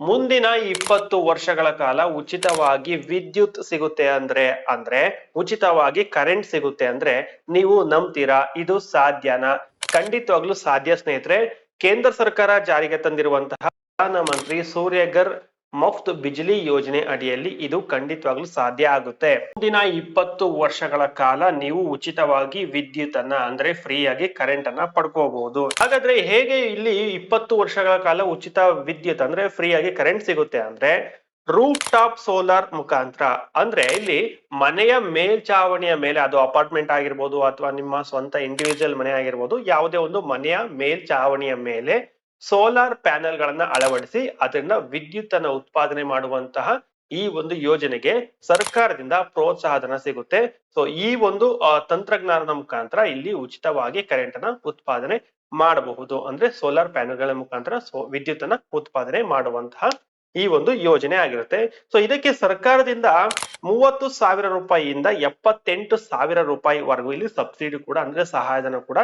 ಮುಂದಿನ ಇಪ್ಪತ್ತು ವರ್ಷಗಳ ಕಾಲ ಉಚಿತವಾಗಿ ವಿದ್ಯುತ್ ಸಿಗುತ್ತೆ ಅಂದ್ರೆ ಅಂದ್ರೆ ಉಚಿತವಾಗಿ ಕರೆಂಟ್ ಸಿಗುತ್ತೆ ಅಂದ್ರೆ ನೀವು ನಂಬ್ತೀರಾ? ಇದು ಸಾಧ್ಯನಾ? ಖಂಡಿತವಾಗ್ಲೂ ಸಾಧ್ಯ ಸ್ನೇಹಿತರೆ, ಕೇಂದ್ರ ಸರ್ಕಾರ ಜಾರಿಗೆ ತಂದಿರುವಂತಹ ಪ್ರಧಾನಮಂತ್ರಿ ಸೂರ್ಯಗರ್ ಮುಫ್ತ್ ಬಿಜ್ಲಿ ಯೋಜನೆ ಅಡಿಯಲ್ಲಿ ಇದು ಖಂಡಿತವಾಗ್ಲೂ ಸಾಧ್ಯ ಆಗುತ್ತೆ. ಮುಂದಿನ ಇಪ್ಪತ್ತು ವರ್ಷಗಳ ಕಾಲ ನೀವು ಉಚಿತವಾಗಿ ವಿದ್ಯುತ್ ಅನ್ನ, ಅಂದ್ರೆ ಫ್ರೀ ಆಗಿ ಕರೆಂಟ್ ಅನ್ನ ಪಡ್ಕೋಬಹುದು. ಹಾಗಾದ್ರೆ ಹೇಗೆ ಇಲ್ಲಿ ಇಪ್ಪತ್ತು ವರ್ಷಗಳ ಕಾಲ ಉಚಿತ ವಿದ್ಯುತ್, ಅಂದ್ರೆ ಫ್ರೀ ಆಗಿ ಕರೆಂಟ್ ಸಿಗುತ್ತೆ ಅಂದ್ರೆ ರೂಫ್ ಟಾಪ್ ಸೋಲಾರ್ ಮುಖಾಂತರ. ಅಂದ್ರೆ ಇಲ್ಲಿ ಮನೆಯ ಮೇಲ್ಚಾವಣಿಯ ಮೇಲೆ, ಅದು ಅಪಾರ್ಟ್ಮೆಂಟ್ ಆಗಿರ್ಬೋದು ಅಥವಾ ನಿಮ್ಮ ಸ್ವಂತ ಇಂಡಿವಿಜುವಲ್ ಮನೆ ಆಗಿರ್ಬೋದು, ಯಾವುದೇ ಒಂದು ಮನೆಯ ಮೇಲ್ಚಾವಣಿಯ ಮೇಲೆ ಸೋಲಾರ್ ಪ್ಯಾನೆಲ್ ಗಳನ್ನ ಅಳವಡಿಸಿ ಅದರಿಂದ ವಿದ್ಯುತ್ ಅನ್ನ ಉತ್ಪಾದನೆ ಮಾಡುವಂತಹ ಈ ಒಂದು ಯೋಜನೆಗೆ ಸರ್ಕಾರದಿಂದ ಪ್ರೋತ್ಸಾಹಧನ ಸಿಗುತ್ತೆ. ಸೊ ಈ ಒಂದು ತಂತ್ರಜ್ಞಾನದ ಮುಖಾಂತರ ಇಲ್ಲಿ ಉಚಿತವಾಗಿ ಕರೆಂಟ್ ಅನ್ನ ಉತ್ಪಾದನೆ ಮಾಡಬಹುದು. ಅಂದ್ರೆ ಸೋಲಾರ್ ಪ್ಯಾನೆಲ್ಗಳ ಮುಖಾಂತರ ವಿದ್ಯುತ್ ಅನ್ನ ಉತ್ಪಾದನೆ ಮಾಡುವಂತಹ ಈ ಒಂದು ಯೋಜನೆ ಆಗಿರುತ್ತೆ. ಸೊ ಇದಕ್ಕೆ ಸರ್ಕಾರದಿಂದ ಮೂವತ್ತು ಸಾವಿರ ರೂಪಾಯಿಯಿಂದ ಎಪ್ಪತ್ತೆಂಟು ಸಾವಿರ ರೂಪಾಯಿವರೆಗೂ ಇಲ್ಲಿ ಸಬ್ಸಿಡಿ ಕೂಡ, ಅಂದ್ರೆ ಸಹಾಯಧನ ಕೂಡ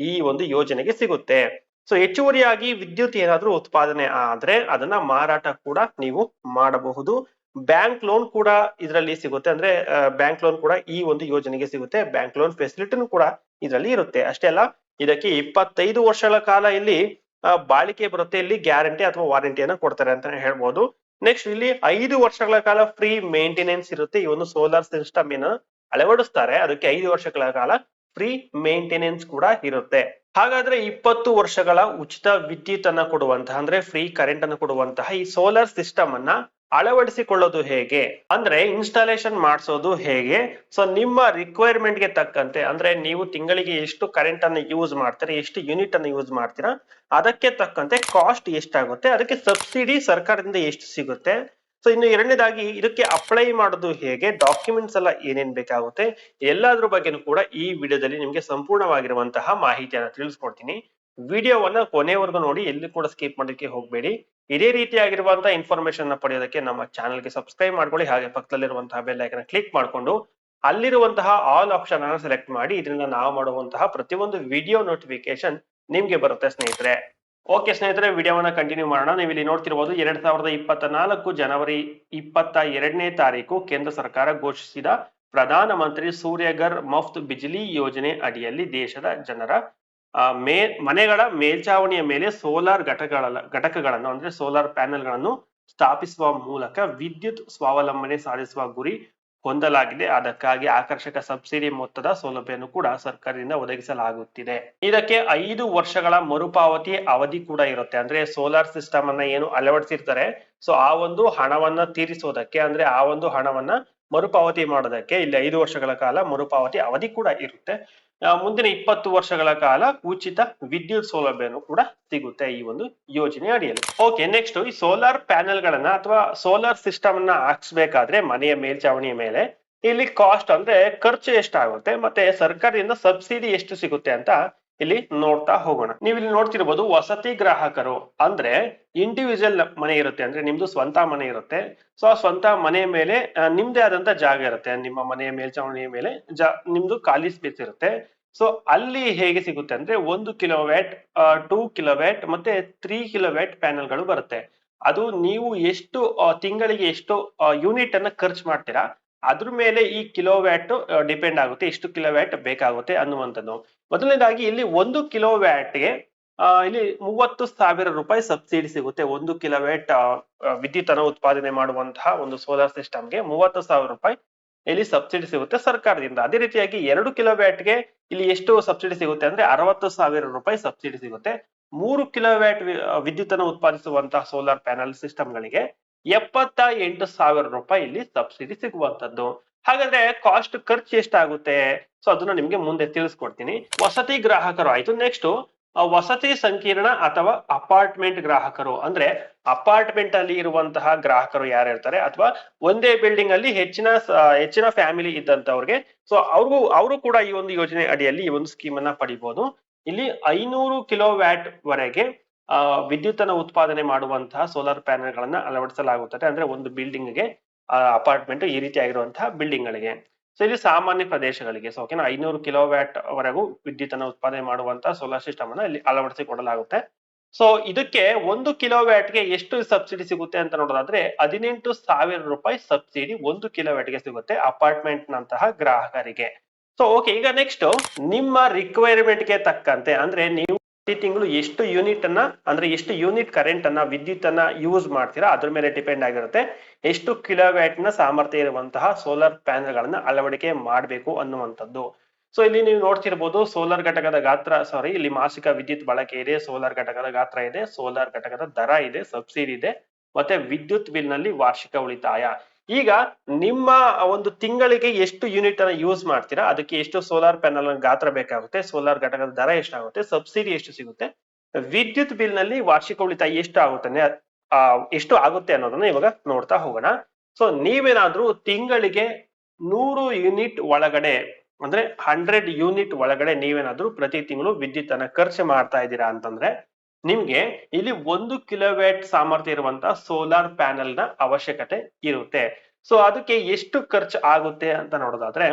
ಈ ಒಂದು ಯೋಜನೆಗೆ ಸಿಗುತ್ತೆ. ಸೊ ಹೆಚ್ಚುವರಿಯಾಗಿ ವಿದ್ಯುತ್ ಏನಾದ್ರೂ ಉತ್ಪಾದನೆ ಆದ್ರೆ ಅದನ್ನ ಮಾರಾಟ ಕೂಡ ನೀವು ಮಾಡಬಹುದು. ಬ್ಯಾಂಕ್ ಲೋನ್ ಕೂಡ ಇದರಲ್ಲಿ ಸಿಗುತ್ತೆ ಅಂದ್ರೆ ಬ್ಯಾಂಕ್ ಲೋನ್ ಕೂಡ ಈ ಒಂದು ಯೋಜನೆಗೆ ಸಿಗುತ್ತೆ. ಬ್ಯಾಂಕ್ ಲೋನ್ ಫೆಸಿಲಿಟಿನೂ ಕೂಡ ಇದರಲ್ಲಿ ಇರುತ್ತೆ. ಅಷ್ಟೇ ಅಲ್ಲ, ಇದಕ್ಕೆ ಇಪ್ಪತ್ತೈದು ವರ್ಷಗಳ ಕಾಲ ಇಲ್ಲಿ ಬಾಳಿಕೆ ಬರುತ್ತೆ. ಇಲ್ಲಿ ಗ್ಯಾರಂಟಿ ಅಥವಾ ವಾರಂಟಿಯನ್ನು ಕೊಡ್ತಾರೆ ಅಂತ ಹೇಳ್ಬೋದು. ನೆಕ್ಸ್ಟ್ ಇಲ್ಲಿ ಐದು ವರ್ಷಗಳ ಕಾಲ ಫ್ರೀ ಮೇಂಟೆನೆನ್ಸ್ ಇರುತ್ತೆ. ಈ ಒಂದು ಸೋಲಾರ್ ಸಿಸ್ಟಮ್ ಏನ ಅಳವಡಿಸ್ತಾರೆ. ಅದಕ್ಕೆ ಐದು ವರ್ಷಗಳ ಕಾಲ ಫ್ರೀ ಮೇಂಟೆನೆನ್ಸ್ ಕೂಡ ಇರುತ್ತೆ. ಹಾಗಾದ್ರೆ ಇಪ್ಪತ್ತು ವರ್ಷಗಳ ಉಚಿತ ವಿದ್ಯುತ್ ಅನ್ನ ಕೊಡುವಂತಹ, ಅಂದ್ರೆ ಫ್ರೀ ಕರೆಂಟ್ ಅನ್ನು ಕೊಡುವಂತಹ ಈ ಸೋಲಾರ್ ಸಿಸ್ಟಮ್ ಅನ್ನ ಅಳವಡಿಸಿಕೊಳ್ಳೋದು ಹೇಗೆ? ಅಂದ್ರೆ ಇನ್ಸ್ಟಾಲೇಷನ್ ಮಾಡಿಸೋದು ಹೇಗೆ? ಸೊ ನಿಮ್ಮ ರಿಕ್ವೈರ್ಮೆಂಟ್ಗೆ ತಕ್ಕಂತೆ, ಅಂದ್ರೆ ನೀವು ತಿಂಗಳಿಗೆ ಎಷ್ಟು ಕರೆಂಟ್ ಅನ್ನು ಯೂಸ್ ಮಾಡ್ತೀರಾ, ಎಷ್ಟು ಯೂನಿಟ್ ಅನ್ನು ಯೂಸ್ ಮಾಡ್ತೀರಾ, ಅದಕ್ಕೆ ತಕ್ಕಂತೆ ಕಾಸ್ಟ್ ಎಷ್ಟಾಗುತ್ತೆ, ಅದಕ್ಕೆ ಸಬ್ಸಿಡಿ ಸರ್ಕಾರದಿಂದ ಎಷ್ಟು ಸಿಗುತ್ತೆ? ಸೊ ಇನ್ನು ಎರಡನೇದಾಗಿ ಇದಕ್ಕೆ ಅಪ್ಲೈ ಮಾಡೋದು ಹೇಗೆ? ಡಾಕ್ಯುಮೆಂಟ್ಸ್ ಎಲ್ಲ ಏನೇನ್ ಬೇಕಾಗುತ್ತೆ? ಎಲ್ಲಾದ್ರ ಬಗ್ಗೆನೂ ಕೂಡ ಈ ವಿಡಿಯೋದಲ್ಲಿ ನಿಮ್ಗೆ ಸಂಪೂರ್ಣವಾಗಿರುವಂತಹ ಮಾಹಿತಿಯನ್ನು ತಿಳಿಸ್ಕೊಡ್ತೀನಿ. ವಿಡಿಯೋವನ್ನ ಕೊನೆವರೆಗೂ ನೋಡಿ, ಎಲ್ಲಿ ಕೂಡ ಸ್ಕಿಪ್ ಮಾಡೋದಕ್ಕೆ ಹೋಗಬೇಡಿ. ಇದೇ ರೀತಿಯಾಗಿರುವಂತಹ ಇನ್ಫಾರ್ಮೇಶನ್ನ ಪಡೆಯೋದಕ್ಕೆ ನಮ್ಮ ಚಾನಲ್ಗೆ ಸಬ್ಸ್ಕ್ರೈಬ್ ಮಾಡ್ಕೊಳ್ಳಿ. ಹಾಗೆ ಪಕ್ಕದಲ್ಲಿರುವಂತಹ ಬೆಲ್ ಕ್ಲಿಕ್ ಮಾಡ್ಕೊಂಡು, ಅಲ್ಲಿರುವಂತಹ ಆಲ್ ಆಪ್ಷನ್ ಅನ್ನು ಸೆಲೆಕ್ಟ್ ಮಾಡಿ, ಇದರಿಂದ ನಾವು ಮಾಡುವಂತಹ ಪ್ರತಿಯೊಂದು ವಿಡಿಯೋ ನೋಟಿಫಿಕೇಶನ್ ನಿಮ್ಗೆ ಬರುತ್ತೆ ಸ್ನೇಹಿತರೆ. ಓಕೆ ಸ್ನೇಹಿತರೆ, ವಿಡಿಯೋವನ್ನು ಕಂಟಿನ್ಯೂ ಮಾಡೋಣ. ನೀವು ಇಲ್ಲಿ ನೋಡ್ತಿರ್ಬೋದು, ಎರಡ್ ಸಾವಿರದ ಇಪ್ಪತ್ತ ನಾಲ್ಕು ಜನವರಿ ಇಪ್ಪತ್ತ ಎರಡನೇ ತಾರೀಕು ಕೇಂದ್ರ ಸರ್ಕಾರ ಘೋಷಿಸಿದ ಪ್ರಧಾನ ಮಂತ್ರಿ ಸೂರ್ಯಗರ್ ಮಫ್ತ್ ಬಿಜಲಿ ಯೋಜನೆ ಅಡಿಯಲ್ಲಿ ದೇಶದ ಜನರ ಮೇ, ಮನೆಗಳ ಮೇಲ್ಚಾವಣಿಯ ಮೇಲೆ ಸೋಲಾರ್ ಘಟಕಗಳ, ಘಟಕಗಳನ್ನು, ಅಂದ್ರೆ ಸೋಲಾರ್ ಪ್ಯಾನೆಲ್ಗಳನ್ನು ಸ್ಥಾಪಿಸುವ ಮೂಲಕ ವಿದ್ಯುತ್ ಸ್ವಾವಲಂಬನೆ ಸಾಧಿಸುವ ಗುರಿ ಹೊಂದಲಾಗಿದೆ. ಅದಕ್ಕಾಗಿ ಆಕರ್ಷಕ ಸಬ್ಸಿಡಿ ಮೊತ್ತದ ಸೌಲಭ್ಯವನ್ನು ಕೂಡ ಸರ್ಕಾರದಿಂದ ಒದಗಿಸಲಾಗುತ್ತಿದೆ. ಇದಕ್ಕೆ ಐದು ವರ್ಷಗಳ ಮರುಪಾವತಿ ಅವಧಿ ಕೂಡ ಇರುತ್ತೆ. ಅಂದ್ರೆ ಸೋಲಾರ್ ಸಿಸ್ಟಮ್ ಅನ್ನ ಏನು ಅಳವಡಿಸಿರ್ತಾರೆ. ಸೊ, ಆ ಒಂದು ಹಣವನ್ನ ತೀರಿಸೋದಕ್ಕೆ, ಅಂದ್ರೆ ಆ ಒಂದು ಹಣವನ್ನ ಮರುಪಾವತಿ ಮಾಡೋದಕ್ಕೆ ಇಲ್ಲಿ ಐದು ವರ್ಷಗಳ ಕಾಲ ಮರುಪಾವತಿ ಅವಧಿ ಕೂಡ ಇರುತ್ತೆ. ಮುಂದಿನ ಇಪ್ಪತ್ತು ವರ್ಷಗಳ ಕಾಲ ಉಚಿತ ವಿದ್ಯುತ್ ಸೌಲಭ್ಯನೂ ಕೂಡ ಸಿಗುತ್ತೆ ಈ ಒಂದು ಯೋಜನೆ ಅಡಿಯಲ್ಲಿ. ಓಕೆ ನೆಕ್ಸ್ಟ್ ಈ ಸೋಲಾರ್ ಪ್ಯಾನೆಲ್ ಗಳನ್ನ ಅಥವಾ ಸೋಲಾರ್ ಸಿಸ್ಟಮ್ ಅನ್ನ ಹಾಕ್ಸ್ಬೇಕಾದ್ರೆ ಮನೆಯ ಮೇಲ್ಚಾವಣಿಯ ಮೇಲೆ ಇಲ್ಲಿ ಕಾಸ್ಟ್ ಅಂದ್ರೆ ಖರ್ಚು ಎಷ್ಟಾಗುತ್ತೆ ಮತ್ತೆ ಸರ್ಕಾರದಿಂದ ಸಬ್ಸಿಡಿ ಎಷ್ಟು ಸಿಗುತ್ತೆ ಅಂತ ಇಲ್ಲಿ ನೋಡ್ತಾ ಹೋಗೋಣ. ನೀವು ಇಲ್ಲಿ ನೋಡ್ತಿರ್ಬೋದು ವಸತಿ ಗ್ರಾಹಕರು ಅಂದ್ರೆ ಇಂಡಿವಿಜುವಲ್ ಮನೆ ಇರುತ್ತೆ ಅಂದ್ರೆ ನಿಮ್ದು ಸ್ವಂತ ಮನೆ ಇರುತ್ತೆ. ಸೊ ಆ ಸ್ವಂತ ಮನೆ ಮೇಲೆ ನಿಮ್ದೇ ಆದಂತ ಜಾಗ ಇರುತ್ತೆ. ನಿಮ್ಮ ಮನೆಯ ಮೇಲ್ಚಾವಣಿಯ ಮೇಲೆ ನಿಮ್ದು ಖಾಲಿ ಸ್ಪೇಸ್ ಇರುತ್ತೆ. ಸೊ ಅಲ್ಲಿ ಹೇಗೆ ಸಿಗುತ್ತೆ ಅಂದ್ರೆ ಒಂದು ಕಿಲೋವ್ಯಾಟ್ ಟೂ ಕಿಲೋವ್ಯಾಟ್ ಮತ್ತೆ ತ್ರೀ ಕಿಲೋವ್ಯಾಟ್ ಪ್ಯಾನೆಲ್ಗಳು ಬರುತ್ತೆ. ಅದು ನೀವು ಎಷ್ಟು ತಿಂಗಳಿಗೆ ಎಷ್ಟು ಯೂನಿಟ್ ಅನ್ನ ಖರ್ಚು ಮಾಡ್ತೀರಾ ಅದ್ರ ಮೇಲೆ ಈ ಕಿಲೋವ್ಯಾಟ್ ಡಿಪೆಂಡ್ ಆಗುತ್ತೆ. ಎಷ್ಟು ಕಿಲೋವ್ಯಾಟ್ ಬೇಕಾಗುತ್ತೆ ಅನ್ನುವಂಥದ್ದು. ಮೊದಲನೇದಾಗಿ ಇಲ್ಲಿ ಒಂದು ಕಿಲೋವ್ಯಾಟ್ಗೆ ಇಲ್ಲಿ ಮೂವತ್ತು ಸಾವಿರ ರೂಪಾಯಿ ಸಬ್ಸಿಡಿ ಸಿಗುತ್ತೆ. ಒಂದು ಕಿಲೋವ್ಯಾಟ್ ವಿದ್ಯುತ್ ಅನ್ನು ಉತ್ಪಾದನೆ ಮಾಡುವಂತಹ ಒಂದು ಸೋಲಾರ್ ಸಿಸ್ಟಮ್ಗೆ ಮೂವತ್ತು ಸಾವಿರ ರೂಪಾಯಿ ಇಲ್ಲಿ ಸಬ್ಸಿಡಿ ಸಿಗುತ್ತೆ ಸರ್ಕಾರದಿಂದ. ಅದೇ ರೀತಿಯಾಗಿ ಎರಡು ಕಿಲೋವ್ಯಾಟ್ಗೆ ಇಲ್ಲಿ ಎಷ್ಟು ಸಬ್ಸಿಡಿ ಸಿಗುತ್ತೆ ಅಂದ್ರೆ ಅರವತ್ತು ಸಾವಿರ ರೂಪಾಯಿ ಸಬ್ಸಿಡಿ ಸಿಗುತ್ತೆ. ಮೂರು ಕಿಲೋವ್ಯಾಟ್ ವಿದ್ಯುತ್ ಅನ್ನು ಉತ್ಪಾದಿಸುವಂತಹ ಸೋಲಾರ್ ಪ್ಯಾನಲ್ ಸಿಸ್ಟಮ್ ಗಳಿಗೆ ಎಪ್ಪತ್ತ ಎಂಟು ಸಾವಿರ ರೂಪಾಯಿ ಇಲ್ಲಿ ಸಬ್ಸಿಡಿ ಸಿಗುವಂತದ್ದು ಹಾಗಾದ್ರೆ ಕಾಸ್ಟ್ ಖರ್ಚು ಎಷ್ಟಾಗುತ್ತೆ? ಸೊ ಅದನ್ನ ನಿಮ್ಗೆ ಮುಂದೆ ತಿಳಿಸ್ಕೊಡ್ತೀನಿ. ವಸತಿ ಗ್ರಾಹಕರು, ಆಯ್ತು ನೆಕ್ಸ್ಟ್ ವಸತಿ ಸಂಕೀರ್ಣ ಅಥವಾ ಅಪಾರ್ಟ್ಮೆಂಟ್ ಗ್ರಾಹಕರು, ಅಂದ್ರೆ ಅಪಾರ್ಟ್ಮೆಂಟ್ ಅಲ್ಲಿ ಇರುವಂತಹ ಗ್ರಾಹಕರು ಯಾರು ಇರ್ತಾರೆ? ಅಥವಾ ಒಂದೇ ಬಿಲ್ಡಿಂಗ್ ಅಲ್ಲಿ ಹೆಚ್ಚಿನ ಹೆಚ್ಚಿನ ಫ್ಯಾಮಿಲಿ ಇದ್ದಂತವ್ರಿಗೆ ಸೊ ಅವ್ರಿಗೂ, ಅವರು ಕೂಡ ಈ ಒಂದು ಯೋಜನೆ ಅಡಿಯಲ್ಲಿ ಈ ಒಂದು ಸ್ಕೀಮ್ ಅನ್ನ ಪಡಿಬಹುದು ಇಲ್ಲಿ ಐನೂರು ಕಿಲೋ ವ್ಯಾಟ್ ವರೆಗೆ ಆ ವಿದ್ಯುತ್ ಅನ್ನು ಉತ್ಪಾದನೆ ಮಾಡುವಂತಹ ಸೋಲಾರ್ ಪ್ಯಾನೆಲ್ ಗಳನ್ನ ಅಳವಡಿಸಲಾಗುತ್ತದೆ. ಅಂದ್ರೆ ಒಂದು ಬಿಲ್ಡಿಂಗ್ಗೆ ಅಪಾರ್ಟ್ಮೆಂಟ್ ಈ ರೀತಿಯಾಗಿರುವಂತಹ ಬಿಲ್ಡಿಂಗ್ ಗಳಿಗೆ. ಸೊ ಇಲ್ಲಿ ಸಾಮಾನ್ಯ ಪ್ರದೇಶಗಳಿಗೆ. ಸೊ ಓಕೆನಾ ಐನೂರು ಕಿಲೋ ವ್ಯಾಟ್ ವರೆಗೂ ವಿದ್ಯುತ್ ಅನ್ನು ಉತ್ಪಾದನೆ ಮಾಡುವಂತಹ ಸೋಲಾರ್ ಸಿಸ್ಟಮ್ ಅನ್ನು ಇಲ್ಲಿ ಅಳವಡಿಸಿಕೊಡಲಾಗುತ್ತೆ. ಸೊ ಇದಕ್ಕೆ ಒಂದು ಗೆ ಎಷ್ಟು ಸಬ್ಸಿಡಿ ಸಿಗುತ್ತೆ ಅಂತ ನೋಡೋದಾದ್ರೆ, ಹದಿನೆಂಟು ಸಾವಿರ ರೂಪಾಯಿ ಸಬ್ಸಿಡಿ ಒಂದು ಗೆ ಸಿಗುತ್ತೆ ಅಪಾರ್ಟ್ಮೆಂಟ್ ನಂತಹ ಗ್ರಾಹಕರಿಗೆ. ಸೊ ಓಕೆ ಈಗ ನೆಕ್ಸ್ಟ್ ನಿಮ್ಮ ರಿಕ್ವೈರ್ಮೆಂಟ್ಗೆ ತಕ್ಕಂತೆ, ಅಂದ್ರೆ ನೀವು ಪ್ರತಿ ತಿಂಗಳು ಎಷ್ಟು ಯೂನಿಟ್ ಅನ್ನ ಅಂದ್ರೆ ಎಷ್ಟು ಯೂನಿಟ್ ಕರೆಂಟ್ ಅನ್ನ ವಿದ್ಯುತ್ ಅನ್ನ ಯೂಸ್ ಮಾಡ್ತೀರಾ, ಅದ್ರ ಮೇಲೆ ಡಿಪೆಂಡ್ ಆಗಿರುತ್ತೆ. ಎಷ್ಟು ಕಿಲೋವ್ಯಾಟ್ನ ಸಾಮರ್ಥ್ಯ ಇರುವಂತಹ ಸೋಲಾರ್ ಪ್ಯಾನೆಲ್ ಗಳನ್ನ ಅಳವಡಿಕೆ ಮಾಡಬೇಕು ಅನ್ನುವಂಥದ್ದು. ಸೊ ಇಲ್ಲಿ ನೀವು ನೋಡ್ತಿರ್ಬೋದು, ಸೋಲಾರ್ ಘಟಕದ ಗಾತ್ರ ಸಾರಿ ಇಲ್ಲಿ ಮಾಸಿಕ ವಿದ್ಯುತ್ ಬಳಕೆ ಇದೆ, ಸೋಲಾರ್ ಘಟಕದ ಗಾತ್ರ ಇದೆ, ಸೋಲಾರ್ ಘಟಕದ ದರ ಇದೆ, ಸಬ್ಸಿಡಿ ಇದೆ, ಮತ್ತೆ ವಿದ್ಯುತ್ ಬಿಲ್ನಲ್ಲಿ ವಾರ್ಷಿಕ ಉಳಿತಾಯ. ಈಗ ನಿಮ್ಮ ಒಂದು ತಿಂಗಳಿಗೆ ಎಷ್ಟು ಯೂನಿಟ್ ಅನ್ನ ಯೂಸ್ ಮಾಡ್ತೀರಾ? ಅದಕ್ಕೆ ಎಷ್ಟು ಸೋಲಾರ್ ಪ್ಯಾನಲ್ ಗಾತ್ರ ಬೇಕಾಗುತ್ತೆ? ಸೋಲಾರ್ ಘಟಕದ ದರ ಎಷ್ಟಾಗುತ್ತೆ? ಸಬ್ಸಿಡಿ ಎಷ್ಟು ಸಿಗುತ್ತೆ? ವಿದ್ಯುತ್ ಬಿಲ್ನಲ್ಲಿ ವಾರ್ಷಿಕ ಉಳಿತಾಯ ಎಷ್ಟು ಆಗುತ್ತೆ ಎಷ್ಟು ಆಗುತ್ತೆ ಅನ್ನೋದನ್ನ ಇವಾಗ ನೋಡ್ತಾ ಹೋಗೋಣ. ಸೊ ನೀವೇನಾದ್ರೂ ತಿಂಗಳಿಗೆ ನೂರು ಯೂನಿಟ್ ಒಳಗಡೆ, ಅಂದ್ರೆ ಹಂಡ್ರೆಡ್ ಯೂನಿಟ್ ಒಳಗಡೆ ನೀವೇನಾದ್ರೂ ಪ್ರತಿ ತಿಂಗಳು ವಿದ್ಯುತ್ ಅನ್ನ ಖರ್ಚು ಮಾಡ್ತಾ ಇದ್ದೀರಾ ಅಂತಂದ್ರೆ ನಿಮ್ಗೆ ಇಲ್ಲಿ ಒಂದು ಕಿಲೋವ್ಯಾಟ್ ಸಾಮರ್ಥ್ಯ ಇರುವಂತಹ ಸೋಲಾರ್ ಪ್ಯಾನೆಲ್ನ ಅವಶ್ಯಕತೆ ಇರುತ್ತೆ. ಸೊ ಅದಕ್ಕೆ ಎಷ್ಟು ಖರ್ಚು ಆಗುತ್ತೆ ಅಂತ ನೋಡೋದಾದ್ರೆ,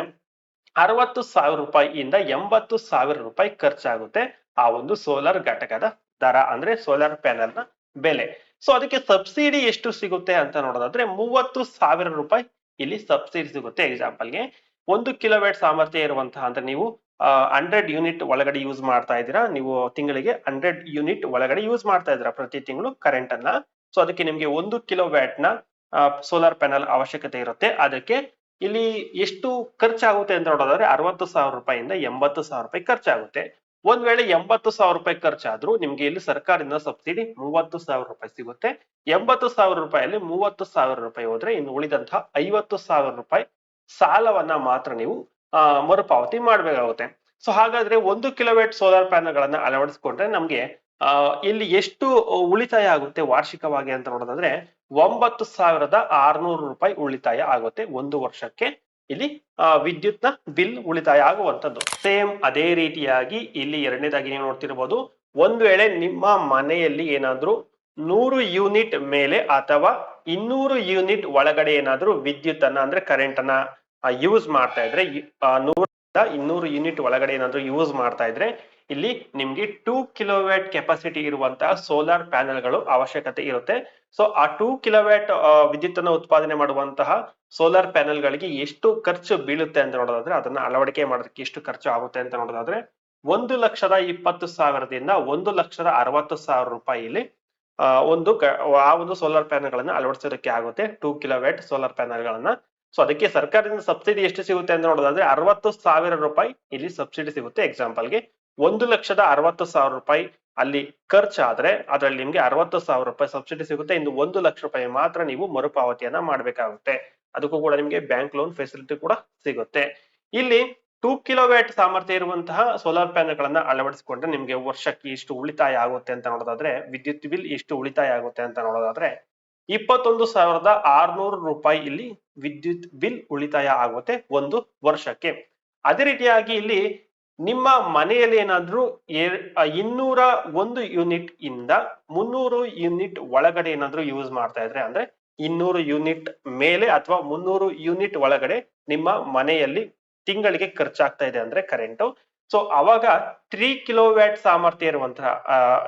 ಅರವತ್ತು ಸಾವಿರ ರೂಪಾಯಿಯಿಂದ ಎಂಬತ್ತು ಸಾವಿರ ರೂಪಾಯಿ ಖರ್ಚಾಗುತ್ತೆ ಆ ಒಂದು ಸೋಲಾರ್ ಘಟಕದ ದರ, ಅಂದ್ರೆ ಸೋಲಾರ್ ಪ್ಯಾನೆಲ್ನ ಬೆಲೆ. ಸೊ ಅದಕ್ಕೆ ಸಬ್ಸಿಡಿ ಎಷ್ಟು ಸಿಗುತ್ತೆ ಅಂತ ನೋಡೋದಾದ್ರೆ, ಮೂವತ್ತು ಸಾವಿರ ರೂಪಾಯಿ ಇಲ್ಲಿ ಸಬ್ಸಿಡಿ ಸಿಗುತ್ತೆ. ಎಕ್ಸಾಂಪಲ್ಗೆ ಒಂದು ಕಿಲೋವ್ಯಾಟ್ ಸಾಮರ್ಥ್ಯ ಇರುವಂತಹ, ಅಂದ್ರೆ ನೀವು ಹಂಡ್ರೆಡ್ ಯೂನಿಟ್ ಒಳಗಡೆ ಯೂಸ್ ಮಾಡ್ತಾ ಇದ್ದೀರಾ? ನೀವು ತಿಂಗಳಿಗೆ ಹಂಡ್ರೆಡ್ ಯೂನಿಟ್ ಒಳಗಡೆ ಯೂಸ್ ಮಾಡ್ತಾ ಇದ್ದೀರಾ ಪ್ರತಿ ತಿಂಗಳು ಕರೆಂಟ್ ಅನ್ನ? ಸೊ ಅದಕ್ಕೆ ನಿಮಗೆ ಒಂದು ಕಿಲೋವ್ಯಾಟ್ನ ಸೋಲಾರ್ ಪ್ಯಾನಲ್ ಅವಶ್ಯಕತೆ ಇರುತ್ತೆ. ಅದಕ್ಕೆ ಇಲ್ಲಿ ಎಷ್ಟು ಖರ್ಚಾಗುತ್ತೆ ಅಂತ ನೋಡೋದಾದ್ರೆ ಅರವತ್ತು ಸಾವಿರ ರೂಪಾಯಿಂದ ಎಂಬತ್ತು ಸಾವಿರ ರೂಪಾಯಿ ಖರ್ಚಾಗುತ್ತೆ. ಒಂದ್ ವೇಳೆ ಎಂಬತ್ತು ಸಾವಿರ ರೂಪಾಯಿ ಖರ್ಚಾದ್ರೂ ನಿಮ್ಗೆ ಇಲ್ಲಿ ಸರ್ಕಾರದಿಂದ ಸಬ್ಸಿಡಿ ಮೂವತ್ತು ಸಾವಿರ ರೂಪಾಯಿ ಸಿಗುತ್ತೆ. ಎಂಬತ್ತು ಸಾವಿರ ರೂಪಾಯಲ್ಲಿ ಮೂವತ್ತು ಸಾವಿರ ರೂಪಾಯಿ ಹೋದ್ರೆ ಇನ್ನು ಉಳಿದಂತಹ ಐವತ್ತು ಸಾವಿರ ರೂಪಾಯಿ ಸಾಲವನ್ನ ಮಾತ್ರ ನೀವು ಮರುಪಾವತಿ ಮಾಡಬೇಕಾಗುತ್ತೆ. ಸೊ ಹಾಗಾದ್ರೆ ಒಂದು ಕಿಲೋವ್ಯಾಟ್ ಸೋಲಾರ್ ಪ್ಯಾನಲ್ ಗಳನ್ನ ಅಳವಡಿಸ್ಕೊಂಡ್ರೆ ನಮ್ಗೆ ಇಲ್ಲಿ ಎಷ್ಟು ಉಳಿತಾಯ ಆಗುತ್ತೆ ವಾರ್ಷಿಕವಾಗಿ ಅಂತ ನೋಡೋದಾದ್ರೆ, ಒಂಬತ್ತು ಸಾವಿರದ ಆರ್ನೂರು ರೂಪಾಯಿ ಉಳಿತಾಯ ಆಗುತ್ತೆ ಒಂದು ವರ್ಷಕ್ಕೆ. ಇಲ್ಲಿ ವಿದ್ಯುತ್ನ ಬಿಲ್ ಉಳಿತಾಯ ಆಗುವಂತದ್ದು ಸೇಮ್ ಅದೇ ರೀತಿಯಾಗಿ ಇಲ್ಲಿ ಎರಡನೇದಾಗಿ ನೀವು ನೋಡ್ತಿರ್ಬೋದು, ಒಂದ್ ವೇಳೆ ನಿಮ್ಮ ಮನೆಯಲ್ಲಿ ಏನಾದ್ರೂ ನೂರು ಯೂನಿಟ್ ಮೇಲೆ ಅಥವಾ ಇನ್ನೂರು ಯೂನಿಟ್ ಒಳಗಡೆ ಏನಾದ್ರೂ ವಿದ್ಯುತ್ ಅನ್ನ ಅಂದ್ರೆ ಕರೆಂಟ್ ಅನ್ನ ಯೂಸ್ ಮಾಡ್ತಾ ಇದ್ರೆ ನೂರಿಂದ ಇನ್ನೂರು ಯೂನಿಟ್ ಒಳಗಡೆ ಏನಾದ್ರು ಯೂಸ್ ಮಾಡ್ತಾ ಇದ್ರೆ ಇಲ್ಲಿ ನಿಮ್ಗೆ ಟೂ ಕಿಲೋವ್ಯಾಟ್ ಕೆಪಾಸಿಟಿ ಇರುವಂತಹ ಸೋಲಾರ್ ಪ್ಯಾನೆಲ್ಗಳು ಅವಶ್ಯಕತೆ ಇರುತ್ತೆ. ಸೊ ಆ ಟೂ ಕಿಲೋವ್ಯಾಟ್ ವಿದ್ಯುತ್ ಅನ್ನು ಉತ್ಪಾದನೆ ಮಾಡುವಂತಹ ಸೋಲಾರ್ ಪ್ಯಾನೆಲ್ ಗಳಿಗೆ ಎಷ್ಟು ಖರ್ಚು ಬೀಳುತ್ತೆ ಅಂತ ನೋಡೋದಾದ್ರೆ ಅದನ್ನ ಅಳವಡಿಕೆ ಮಾಡೋದಕ್ಕೆ ಎಷ್ಟು ಖರ್ಚು ಆಗುತ್ತೆ ಅಂತ ನೋಡೋದಾದ್ರೆ ಒಂದು ಲಕ್ಷದ ಇಪ್ಪತ್ತು ಸಾವಿರದಿಂದ ಒಂದು ಲಕ್ಷದ ಅರವತ್ತು ಸಾವಿರ ರೂಪಾಯಿ ಇಲ್ಲಿ ಆ, ಒಂದು ಆ ಒಂದು ಸೋಲಾರ್ ಪ್ಯಾನೆಲ್ ಗಳನ್ನ ಅಳವಡಿಸೋದಕ್ಕೆ ಆಗುತ್ತೆ. ಟೂ ಕಿಲೋವ್ಯಾಟ್ ಸೋಲಾರ್ ಪ್ಯಾನೆಲ್ ಗಳನ್ನ. ಸೊ ಅದಕ್ಕೆ ಸರ್ಕಾರದಿಂದ ಸಬ್ಸಿಡಿ ಎಷ್ಟು ಸಿಗುತ್ತೆ ಅಂತ ನೋಡೋದಾದ್ರೆ ಅರವತ್ತು ಸಾವಿರ ರೂಪಾಯಿ ಇಲ್ಲಿ ಸಬ್ಸಿಡಿ ಸಿಗುತ್ತೆ ಎಕ್ಸಾಂಪಲ್ಗೆ ಒಂದು ಲಕ್ಷದ ಅರವತ್ತು ಸಾವಿರ ರೂಪಾಯಿ ಅಲ್ಲಿ ಖರ್ಚಾದ್ರೆ ಅದರಲ್ಲಿ ನಿಮ್ಗೆ ಅರವತ್ತು ಸಾವಿರ ರೂಪಾಯಿ ಸಬ್ಸಿಡಿ ಸಿಗುತ್ತೆ. ಇನ್ನು ಒಂದು ಲಕ್ಷ ರೂಪಾಯಿ ಮಾತ್ರ ನೀವು ಮರುಪಾವತಿಯನ್ನ ಮಾಡಬೇಕಾಗುತ್ತೆ. ಅದಕ್ಕೂ ಕೂಡ ನಿಮ್ಗೆ ಬ್ಯಾಂಕ್ ಲೋನ್ ಫೆಸಿಲಿಟಿ ಕೂಡ ಸಿಗುತ್ತೆ. ಇಲ್ಲಿ ಟೂ ಕಿಲೋವ್ಯಾಟ್ ಸಾಮರ್ಥ್ಯ ಇರುವಂತಹ ಸೋಲಾರ್ ಪ್ಯಾನೆಲ್ ಗಳನ್ನ ಅಳವಡಿಸಿಕೊಂಡ್ರೆ ನಿಮ್ಗೆ ವರ್ಷಕ್ಕೆ ಇಷ್ಟು ಉಳಿತಾಯ ಆಗುತ್ತೆ ಅಂತ ನೋಡೋದಾದ್ರೆ, ವಿದ್ಯುತ್ ಬಿಲ್ ಇಷ್ಟು ಉಳಿತಾಯ ಆಗುತ್ತೆ ಅಂತ ನೋಡೋದಾದ್ರೆ ಇಪ್ಪತ್ತೊಂದು ಸಾವಿರದ ಆರ್ನೂರು ರೂಪಾಯಿ ಇಲ್ಲಿ ವಿದ್ಯುತ್ ಬಿಲ್ ಉಳಿತಾಯ ಆಗುತ್ತೆ ಒಂದು ವರ್ಷಕ್ಕೆ. ಅದೇ ರೀತಿಯಾಗಿ ಇಲ್ಲಿ ನಿಮ್ಮ ಮನೆಯಲ್ಲಿ ಏನಾದ್ರೂ ಇನ್ನೂರ ಒಂದು ಯೂನಿಟ್ ಇಂದ ಮುನ್ನೂರು ಯೂನಿಟ್ ಒಳಗಡೆ ಏನಾದ್ರೂ ಯೂಸ್ ಮಾಡ್ತಾ ಇದ್ರೆ ಅಂದ್ರೆ ಇನ್ನೂರು ಯೂನಿಟ್ ಮೇಲೆ ಅಥವಾ ಮುನ್ನೂರು ಯೂನಿಟ್ ಒಳಗಡೆ ನಿಮ್ಮ ಮನೆಯಲ್ಲಿ ತಿಂಗಳಿಗೆ ಖರ್ಚಾಗ್ತಾ ಇದೆ ಅಂದ್ರೆ ಕರೆಂಟು. ಸೊ ಅವಾಗ ತ್ರೀ ಕಿಲೋವ್ಯಾಟ್ ಸಾಮರ್ಥ್ಯ ಇರುವಂತಹ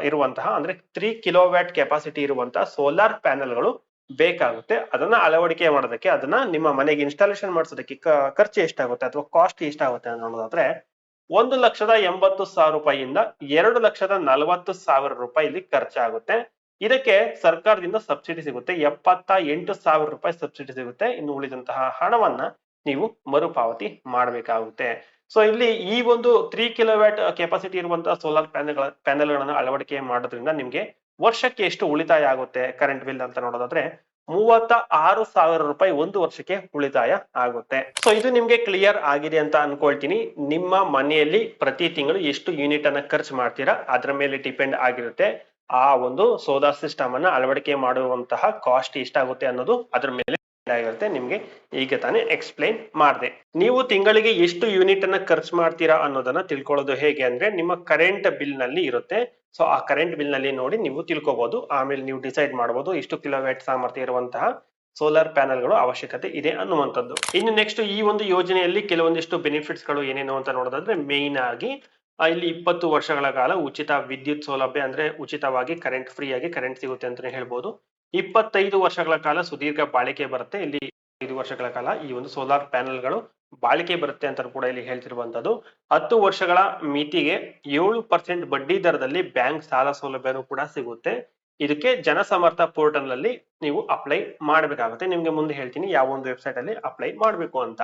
ಇರುವಂತಹ, ಅಂದ್ರೆ ತ್ರೀ ಕಿಲೋವ್ಯಾಟ್ ಕೆಪಾಸಿಟಿ ಇರುವಂತಹ ಸೋಲಾರ್ ಪ್ಯಾನೆಲ್ಗಳು ಬೇಕಾಗುತ್ತೆ. ಅದನ್ನ ಅಳವಡಿಕೆ ಮಾಡೋದಕ್ಕೆ, ಅದನ್ನ ನಿಮ್ಮ ಮನೆಗೆ ಇನ್ಸ್ಟಾಲೇಷನ್ ಮಾಡಿಸೋದಕ್ಕೆ ಖರ್ಚು ಎಷ್ಟಾಗುತ್ತೆ ಅಥವಾ ಕಾಸ್ಟ್ ಎಷ್ಟಾಗುತ್ತೆ ನೋಡೋದಾದ್ರೆ, ಒಂದು ಲಕ್ಷದ ಎಂಬತ್ತು ಸಾವಿರ ರೂಪಾಯಿಯಿಂದ ಎರಡು ಲಕ್ಷದ ನಲವತ್ತು ಸಾವಿರ ರೂಪಾಯಿ ಇಲ್ಲಿ ಖರ್ಚಾಗುತ್ತೆ. ಇದಕ್ಕೆ ಸರ್ಕಾರದಿಂದ ಸಬ್ಸಿಡಿ ಸಿಗುತ್ತೆ. ಎಪ್ಪತ್ತ ಎಂಟು ಸಾವಿರ ರೂಪಾಯಿ ಸಬ್ಸಿಡಿ ಸಿಗುತ್ತೆ. ಇನ್ನು ಉಳಿದಂತಹ ಹಣವನ್ನ ನೀವು ಮರುಪಾವತಿ ಮಾಡಬೇಕಾಗುತ್ತೆ. ಸೊ ಇಲ್ಲಿ ಈ ಒಂದು ತ್ರೀ ಕಿಲೋವ್ಯಾಟ್ ಕೆಪಾಸಿಟಿ ಇರುವಂತಹ ಸೋಲಾರ್ ಪ್ಯಾನೆಲ್ ಪ್ಯಾನೆಲ್ ಗಳನ್ನ ಅಳವಡಿಕೆ ಮಾಡೋದ್ರಿಂದ ನಿಮ್ಗೆ ವರ್ಷಕ್ಕೆ ಎಷ್ಟು ಉಳಿತಾಯ ಆಗುತ್ತೆ ಕರೆಂಟ್ ಬಿಲ್ ಅಂತ ನೋಡೋದಾದ್ರೆ ಮೂವತ್ತ ಆರು ಸಾವಿರ ರೂಪಾಯಿ ಒಂದು ವರ್ಷಕ್ಕೆ ಉಳಿತಾಯ ಆಗುತ್ತೆ. ಸೊ ಇದು ನಿಮ್ಗೆ ಕ್ಲಿಯರ್ ಆಗಿದೆ ಅಂತ ಅನ್ಕೊಳ್ತೀನಿ. ನಿಮ್ಮ ಮನೆಯಲ್ಲಿ ಪ್ರತಿ ತಿಂಗಳು ಎಷ್ಟು ಯೂನಿಟ್ ಅನ್ನ ಖರ್ಚು ಮಾಡ್ತೀರಾ, ಅದ್ರ ಮೇಲೆ ಡಿಪೆಂಡ್ ಆಗಿರುತ್ತೆ. ಆ ಒಂದು ಸೋಲಾರ್ ಸಿಸ್ಟಮ್ ಅನ್ನ ಅಳವಡಿಕೆ ಮಾಡುವಂತಹ ಕಾಸ್ಟ್ ಎಷ್ಟಾಗುತ್ತೆ ಅನ್ನೋದು ಅದ್ರ ಮೇಲೆ ಆಗಿರುತ್ತೆ, ನಿಮ್ಗೆ ಈಗ ತಾನೇ ಎಕ್ಸ್ಪ್ಲೈನ್ ಮಾಡಿದೆ. ನೀವು ತಿಂಗಳಿಗೆ ಎಷ್ಟು ಯೂನಿಟ್ ಅನ್ನ ಖರ್ಚು ಮಾಡ್ತೀರಾ ಅನ್ನೋದನ್ನ ತಿಳ್ಕೊಳ್ಳೋದು ಹೇಗೆ ಅಂದ್ರೆ, ನಿಮ್ಮ ಕರೆಂಟ್ ಬಿಲ್ನಲ್ಲಿ ಇರುತ್ತೆ. ಸೊ ಆ ಕರೆಂಟ್ ಬಿಲ್ನಲ್ಲಿ ನೋಡಿ ನೀವು ತಿಳ್ಕೊಬಹುದು ಆಮೇಲೆ ನೀವು ಡಿಸೈಡ್ ಮಾಡಬಹುದು ಎಷ್ಟು ಕಿಲೋವ್ಯಾಟ್ ಸಾಮರ್ಥ್ಯ ಇರುವಂತಹ ಸೋಲಾರ್ ಪ್ಯಾನೆಲ್ಗಳು ಅವಶ್ಯಕತೆ ಇದೆ ಅನ್ನುವಂಥದ್ದು. ಇನ್ನು ನೆಕ್ಸ್ಟ್ ಈ ಒಂದು ಯೋಜನೆಯಲ್ಲಿ ಕೆಲವೊಂದಿಷ್ಟು ಬೆನಿಫಿಟ್ಸ್ಗಳು ಏನೇನು ಅಂತ ನೋಡೋದಾದ್ರೆ ಮೇನ್ ಆಗಿ ಇಲ್ಲಿ ಇಪ್ಪತ್ತು ವರ್ಷಗಳ ಕಾಲ ಉಚಿತ ವಿದ್ಯುತ್ ಸೌಲಭ್ಯ ಅಂದ್ರೆ ಉಚಿತವಾಗಿ ಕರೆಂಟ್ ಫ್ರೀ ಆಗಿ ಕರೆಂಟ್ ಸಿಗುತ್ತೆ ಅಂತಾನೆ ಹೇಳ್ಬೋದು. ಇಪ್ಪತ್ತೈದು ವರ್ಷಗಳ ಕಾಲ ಸುದೀರ್ಘ ಬಾಳಿಕೆ ಬರುತ್ತೆ. ಇಲ್ಲಿ ಐದು ವರ್ಷಗಳ ಕಾಲ ಈ ಒಂದು ಸೋಲಾರ್ ಪ್ಯಾನೆಲ್ಗಳು ಬಾಳಿಕೆ ಬರುತ್ತೆ ಅಂತ ಕೂಡ ಇಲ್ಲಿ ಹೇಳ್ತಿರುವಂತದ್ದು ಹತ್ತು ವರ್ಷಗಳ ಮಿತಿಗೆ ಏಳು ಪರ್ಸೆಂಟ್ ಬಡ್ಡಿ ದರದಲ್ಲಿ ಬ್ಯಾಂಕ್ ಸಾಲ ಸೌಲಭ್ಯನೂ ಕೂಡ ಸಿಗುತ್ತೆ. ಇದಕ್ಕೆ ಜನಸಮರ್ಥ ಪೋರ್ಟಲ್ ಅಲ್ಲಿ ನೀವು ಅಪ್ಲೈ ಮಾಡಬೇಕಾಗುತ್ತೆ. ನಿಮ್ಗೆ ಮುಂದೆ ಹೇಳ್ತೀನಿ ಯಾವ ಒಂದು ವೆಬ್ಸೈಟ್ ಅಲ್ಲಿ ಅಪ್ಲೈ ಮಾಡಬೇಕು ಅಂತ.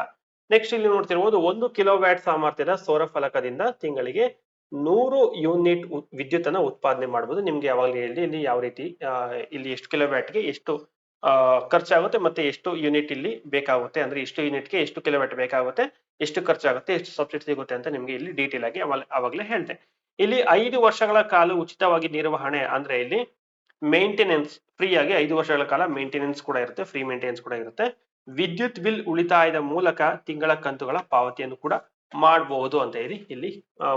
ನೆಕ್ಸ್ಟ್ ಇಲ್ಲಿ ನೋಡ್ತಿರ್ಬೋದು ಒಂದು ಕಿಲೋ ಸಾಮರ್ಥ್ಯದ ಸೌರ ಫಲಕದಿಂದ ತಿಂಗಳಿಗೆ ನೂರು ಯೂನಿಟ್ ವಿದ್ಯುತ್ ಅನ್ನ ಉತ್ಪಾದನೆ ಮಾಡಬಹುದು ನಿಮ್ಗೆ ಯಾವಾಗಲೂ ಹೇಳಿ, ಇಲ್ಲಿ ಯಾವ ರೀತಿ ಇಲ್ಲಿ ಎಷ್ಟು ಕಿಲೋ ಗೆ ಎಷ್ಟು ಖರ್ಚಾಗುತ್ತೆ ಮತ್ತೆ ಎಷ್ಟು ಯೂನಿಟ್ ಇಲ್ಲಿ ಬೇಕಾಗುತ್ತೆ. ಅಂದ್ರೆ ಇಷ್ಟು ಯೂನಿಟ್ಗೆ ಎಷ್ಟು ಕಿಲೋವ್ಯಾಟ್ ಬೇಕಾಗುತ್ತೆ, ಎಷ್ಟು ಖರ್ಚಾಗುತ್ತೆ, ಎಷ್ಟು ಸಬ್ಸಿಡಿ ಸಿಗುತ್ತೆ ಅಂತ ನಿಮ್ಗೆ ಇಲ್ಲಿ ಡೀಟೇಲ್ ಆಗಿ ಅವಾಗ- ಅವಾಗಲೇ ಹೇಳ್ತೆ. ಇಲ್ಲಿ ಐದು ವರ್ಷಗಳ ಕಾಲ ಉಚಿತವಾಗಿ ನಿರ್ವಹಣೆ ಅಂದ್ರೆ ಇಲ್ಲಿ ಮೇಂಟೆನೆನ್ಸ್ ಫ್ರೀ ಆಗಿ ಐದು ವರ್ಷಗಳ ಕಾಲ ಮೇಂಟೆನೆನ್ಸ್ ಕೂಡ ಇರುತ್ತೆ, ಫ್ರೀ ಮೇಂಟೆನೆನ್ಸ್ ಕೂಡ ಇರುತ್ತೆ. ವಿದ್ಯುತ್ ಬಿಲ್ ಉಳಿತಾಯದ ಮೂಲಕ ತಿಂಗಳ ಕಂತುಗಳ ಪಾವತಿಯನ್ನು ಕೂಡ ಮಾಡಬಹುದು ಅಂತ ಹೇಳಿ ಇಲ್ಲಿ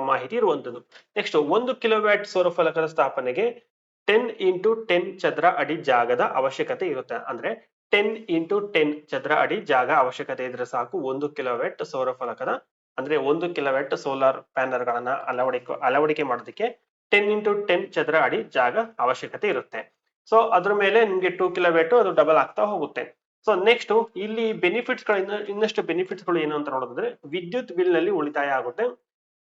ಮಾಹಿತಿ ಇರುವಂತದ್ದು. ನೆಕ್ಸ್ಟ್ ಒಂದು ಕಿಲೋವ್ಯಾಟ್ ಸೌರ ಫಲಕದ ಸ್ಥಾಪನೆಗೆ ಟೆನ್ ಇಂಟು ಟೆನ್ ಚದರ ಅಡಿ ಜಾಗದ ಅವಶ್ಯಕತೆ ಇರುತ್ತೆ. ಅಂದ್ರೆ ಟೆನ್ ಇಂಟು ಟೆನ್ ಚದರ ಅಡಿ ಜಾಗ ಅವಶ್ಯಕತೆ ಇದ್ರೆ ಸಾಕು ಒಂದು ಕಿಲೋವ್ಯಾಟ್ ಸೌರ ಫಲಕದ ಅಂದ್ರೆ ಒಂದು ಕಿಲೋವ್ಯಾಟ್ ಸೋಲಾರ್ ಪ್ಯಾನಲ್ ಗಳನ್ನ ಅಳವಡಿಕೆ ಅಳವಡಿಕೆ ಮಾಡೋದಕ್ಕೆ ಟೆನ್ ಇಂಟು ಟೆನ್ ಚದರ ಅಡಿ ಜಾಗ ಅವಶ್ಯಕತೆ ಇರುತ್ತೆ. ಸೊ ಅದ್ರ ಮೇಲೆ ನಿಮ್ಗೆ ಟೂ ಕಿಲೋವ್ಯಾಟ್ ಅದು ಡಬಲ್ ಆಗ್ತಾ ಹೋಗುತ್ತೆ. ಸೊ ನೆಕ್ಸ್ಟ್ ಇಲ್ಲಿ ಬೆನಿಫಿಟ್ಸ್ಗಳು ಇನ್ನಷ್ಟು ಬೆನಿಫಿಟ್ಸ್ಗಳು ಏನು ಅಂತ ನೋಡೋದಾದ್ರೆ ವಿದ್ಯುತ್ ಬಿಲ್ನಲ್ಲಿ ಉಳಿತಾಯ ಆಗುತ್ತೆ.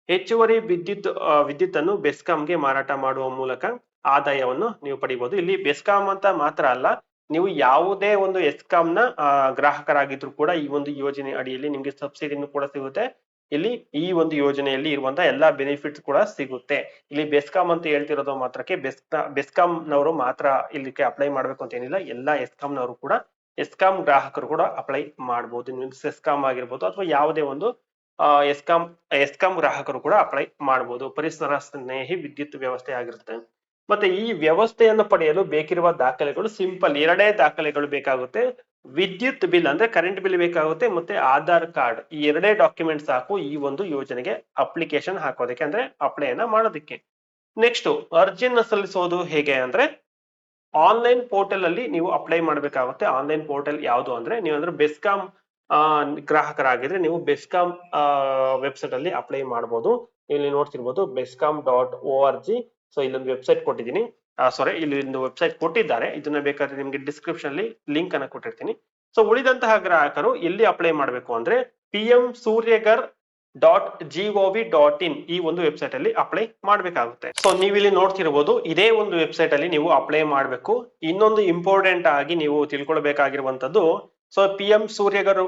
ಹೆಚ್ಚುವರಿ ವಿದ್ಯುತ್ ವಿದ್ಯುತ್ ಅನ್ನು ಬೆಸ್ಕಾಂಗೆ ಮಾರಾಟ ಮಾಡುವ ಮೂಲಕ ಆದಾಯವನ್ನು ನೀವು ಪಡಿಬಹುದು ಇಲ್ಲಿ ಬೆಸ್ಕಾಂ ಅಂತ ಮಾತ್ರ ಅಲ್ಲ ನೀವು ಯಾವುದೇ ಒಂದು ಎಸ್ಕಾಂ ನ ಆ, ಗ್ರಾಹಕರಾಗಿದ್ರು ಕೂಡ ಈ ಒಂದು ಯೋಜನೆ ಅಡಿಯಲ್ಲಿ ನಿಮ್ಗೆ ಸಬ್ಸಿಡಿನೂ ಕೂಡ ಸಿಗುತ್ತೆ. ಇಲ್ಲಿ ಈ ಒಂದು ಯೋಜನೆಯಲ್ಲಿ ಇರುವಂತಹ ಎಲ್ಲಾ ಬೆನಿಫಿಟ್ಸ್ ಕೂಡ ಸಿಗುತ್ತೆ. ಇಲ್ಲಿ ಬೆಸ್ಕಾಂ ಅಂತ ಹೇಳ್ತಿರೋದು ಮಾತ್ರಕ್ಕೆ ಬೆಸ್ಕಾ ನವರು ಮಾತ್ರ ಇಲ್ಲಿಗೆ ಅಪ್ಲೈ ಮಾಡ್ಬೇಕು ಅಂತ ಏನಿಲ್ಲ. ಎಲ್ಲಾ ಎಸ್ಕಾಂನವರು ಕೂಡ ಎಸ್ಕಾಂ ಗ್ರಾಹಕರು ಕೂಡ ಅಪ್ಲೈ ಮಾಡಬಹುದು ನೀವು ಎಸ್ಕಾಂ ಆಗಿರ್ಬೋದು ಅಥವಾ ಯಾವುದೇ ಒಂದು ಎಸ್ಕಾಂ ಎಸ್ಕಾಂ ಗ್ರಾಹಕರು ಕೂಡ ಅಪ್ಲೈ ಮಾಡಬಹುದು ಪರಿಸರ ಸ್ನೇಹಿ ವಿದ್ಯುತ್ ವ್ಯವಸ್ಥೆ ಆಗಿರುತ್ತೆ. ಮತ್ತೆ ಈ ವ್ಯವಸ್ಥೆಯನ್ನು ಪಡೆಯಲು ಬೇಕಿರುವ ದಾಖಲೆಗಳು ಸಿಂಪಲ್ ಎರಡೇ ದಾಖಲೆಗಳು ಬೇಕಾಗುತ್ತೆ. ವಿದ್ಯುತ್ ಬಿಲ್ ಅಂದ್ರೆ ಕರೆಂಟ್ ಬಿಲ್ ಬೇಕಾಗುತ್ತೆ ಮತ್ತೆ ಆಧಾರ್ ಕಾರ್ಡ್. ಈ ಎರಡೇ ಡಾಕ್ಯುಮೆಂಟ್ ಸಾಕು ಈ ಒಂದು ಯೋಜನೆಗೆ ಅಪ್ಲಿಕೇಶನ್ ಹಾಕೋದಕ್ಕೆ ಅಂದ್ರೆ ಅಪ್ಲೈ ಅನ್ನ ಮಾಡೋದಕ್ಕೆ. ನೆಕ್ಸ್ಟ್ ಅರ್ಜಿಯನ್ನ ಸಲ್ಲಿಸೋದು ಹೇಗೆ ಅಂದ್ರೆ ಆನ್ಲೈನ್ ಪೋರ್ಟಲ್ ಅಲ್ಲಿ ನೀವು ಅಪ್ಲೈ ಮಾಡಬೇಕಾಗುತ್ತೆ. ಆನ್ಲೈನ್ ಪೋರ್ಟಲ್ ಯಾವುದು ಅಂದ್ರೆ ನೀವು ಅಂದ್ರೆ ಬೆಸ್ಕಾಂ ಆ, ಗ್ರಾಹಕರಾಗಿದ್ರೆ ನೀವು ಬೆಸ್ಕಾಂ ವೆಬ್ಸೈಟ್ ಅಲ್ಲಿ ಅಪ್ಲೈ ಮಾಡಬಹುದು ಇಲ್ಲಿ ನೋಡ್ತಿರ್ಬೋದು BESCOM dot O R G so ಇಲ್ಲೊಂದು ವೆಬ್ಸೈಟ್ ಕೊಟ್ಟಿದ್ದೀನಿ. ಸಾರಿ ಇಲ್ಲಿ ಒಂದು ವೆಬ್ಸೈಟ್ ಕೊಟ್ಟಿದ್ದಾರೆ. ಇದನ್ನ ಬೇಕಾದ್ರೆ ನಿಮ್ಗೆ ಡಿಸ್ಕ್ರಿಪ್ಷನ್ ಅಲ್ಲಿ ಲಿಂಕ್ ಅನ್ನ ಕೊಟ್ಟಿರ್ತೀನಿ. ಸೊ ಉಳಿದಂತಹ ಗ್ರಾಹಕರು ಎಲ್ಲಿ ಅಪ್ಲೈ ಮಾಡಬೇಕು ಅಂದ್ರೆ P M Suryaghar dot gov dot in ಈ ಒಂದು ವೆಬ್ಸೈಟ್ ಅಲ್ಲಿ ಅಪ್ಲೈ ಮಾಡಬೇಕಾಗುತ್ತೆ. ಸೊ ನೀವು ಇಲ್ಲಿ ನೋಡ್ತಿರ್ಬೋದು, ಇದೇ ಒಂದು ವೆಬ್ಸೈಟ್ ಅಲ್ಲಿ ನೀವು ಅಪ್ಲೈ ಮಾಡಬೇಕು. ಇನ್ನೊಂದು ಇಂಪಾರ್ಟೆಂಟ್ ಆಗಿ ನೀವು ತಿಳ್ಕೊಳ್ಬೇಕಾಗಿರುವಂತದ್ದು ಸೊ ಪಿ ಎಂ ಸೂರ್ಯಗರು